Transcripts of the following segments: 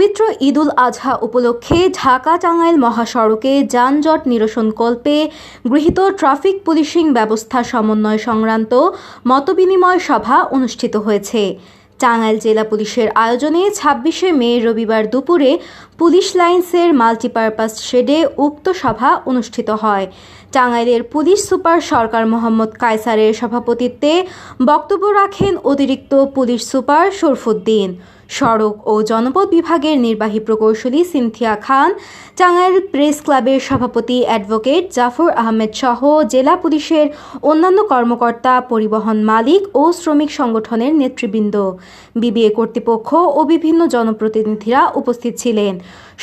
পবিত্র ঈদুল আজহা উপলক্ষে ঢাকা টাঙ্গাইল মহাসড়কে যানজট নিরসনকল্পে গৃহীত ট্রাফিক পুলিশিং ব্যবস্থা সমন্বয় সংক্রান্ত মতবিনিময় সভা অনুষ্ঠিত হয়েছে। টাঙ্গাইল জেলা পুলিশের আয়োজনে ছাব্বিশে মে রবিবার দুপুরে পুলিশ লাইন্সের মাল্টিপারপাস শেডে উক্ত সভা অনুষ্ঠিত হয়। টাঙ্গাইলের পুলিশ সুপার সরকার মোহাম্মদ কায়সারের সভাপতিত্বে বক্তব্য রাখেন অতিরিক্ত পুলিশ সুপার শরফুদ্দিন। সড়ক ও জনপদ বিভাগের নির্বাহী প্রকৌশলী সিনথিয়া খান, টাঙ্গাইল প্রেস ক্লাবের সভাপতি অ্যাডভোকেট জাফর আহমেদ সহ জেলা পুলিশের অন্যান্য কর্মকর্তা, পরিবহন মালিক ও শ্রমিক সংগঠনের নেতৃবৃন্দ। বিবিএ কর্তৃপক্ষ ও বিভিন্ন জনপ্রতিনিধিরা উপস্থিত ছিলেন।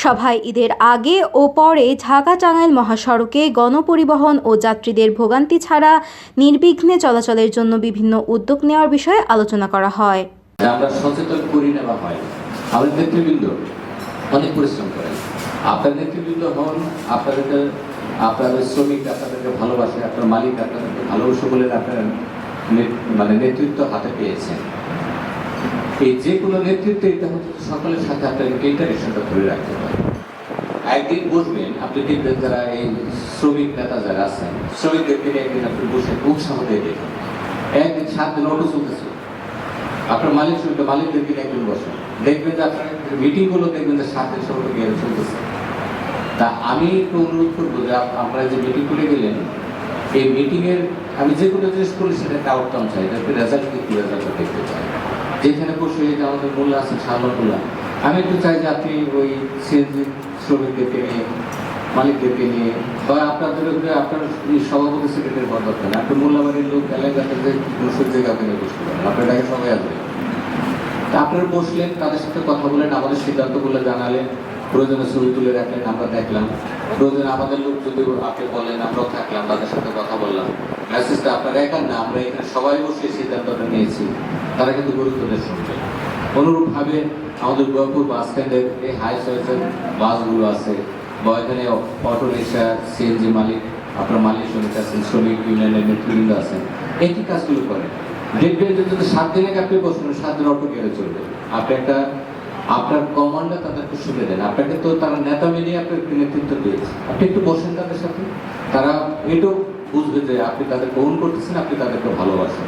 সভায় ঈদের আগে ও পরে ঢাকা টাঙ্গাইল মহাসড়কে গণপরিবহন ও যাত্রীদের ভোগান্তি ছাড়া নির্বিঘ্নে চলাচলের জন্য বিভিন্ন উদ্যোগ নেওয়ার বিষয়ে আলোচনা করা হয়। আমরা সচেতন করি না বা হয়। আমাদের নেতৃবৃন্দ অনেক পরিশ্রম করেন। আপনার নেতৃবৃন্দ হন, আপনাদেরকে, আপনাদের শ্রমিক আপনাদেরকে ভালোবাসে, আপনার মালিক আপনাদেরকে ভালোবাসে বলে আপনার মানে নেতৃত্ব হাতে পেয়েছেন। এই যে কোনো নেতৃত্ব এটা হচ্ছে সকলের সাথে আপনার ইন্টারেকশনটা ধরে রাখতে হবে। একদিন বসবেন, আপনি দেখবেন যারা এই শ্রমিক নেতা যারা আছেন, শ্রমিকদেরকে নিয়ে একদিন আপনি বসে উৎসাহ দিয়ে দেখেন। একদিন সাত দিন অটো চলতেছে। আপনার মালিক সঙ্গে মালিকদেরকে নিয়ে একদিন বসেন দেখবেন যে আপনার মিটিংগুলো দেখবেন যে দিন সঙ্গে গিয়ে চলতেছে। তা আমি একটু অনুরোধ করব যে আপনারা যে মিটিং করে গেলেন, এই মিটিং এর আমি যে কোনো জিনিস করি সেটা একটা আউটকাম চাই, যাতে রেজাল্ট কি রেজাল্টটা দেখতে চাই যেখানে বসে যে আমাদের মোল্লা আছে মোল্লা, আমি একটু চাই যে আপনি ওই সিএনজি শ্রমিকদেরকে নিয়ে মালিকদেরকে নিয়ে, বা আপনাদের উপরে আপনার সভাপতি সেক্রেটারি আপনি মোল্লাবাড়ির লোক ওখানে বসতে পারেন, আপনার ডাকে সবাই আসবে। আপনারা বসলেন, তাদের সাথে কথা বলেন আমাদের সিদ্ধান্তগুলো জানালেন প্রয়োজনে ছবি তুলে রাখলেন, আমরা দেখলাম। প্রয়োজনে আমাদের লোক যদি আপনি বলেন, আমরাও থাকলাম, তাদের সাথে কথা বললাম। মেসেজটা আপনারা একার না, আমরা এখানে সবাই বসে সিদ্ধান্তটা নিয়েছি। তারা কিন্তু গুরুত্ব দিয়ে অনুরূপভাবে আমাদের গোয়াপুর বাস স্ট্যান্ডের এই হাই সার্ভিসের বাসগুলো আছে। বা এখানে অটো রিক্সা সিএনজি মালিক, আপনার মালিক শ্রমিক আছেন, শ্রমিক ইউনিয়নের নেতৃবৃন্দ আছেন। একই কাজগুলো করেন? দেখবেন যে যদি সাত দিনে আপনি বসবেন সাত দিন অটো গেলে চলবে। আপনি একটা, আপনার কমান্ডে তাদেরকে শুনে দেন। আপনাকে তো তারা নেতা মিলিয়ে আপনাকে নেতৃত্ব দিয়েছে। আপনি একটু বসেন তাদের সাথে। তারা এটাও বুঝবে যে আপনি তাদেরকে গ্রহণ করতেছেন, আপনি তাদেরকে ভালোবাসেন।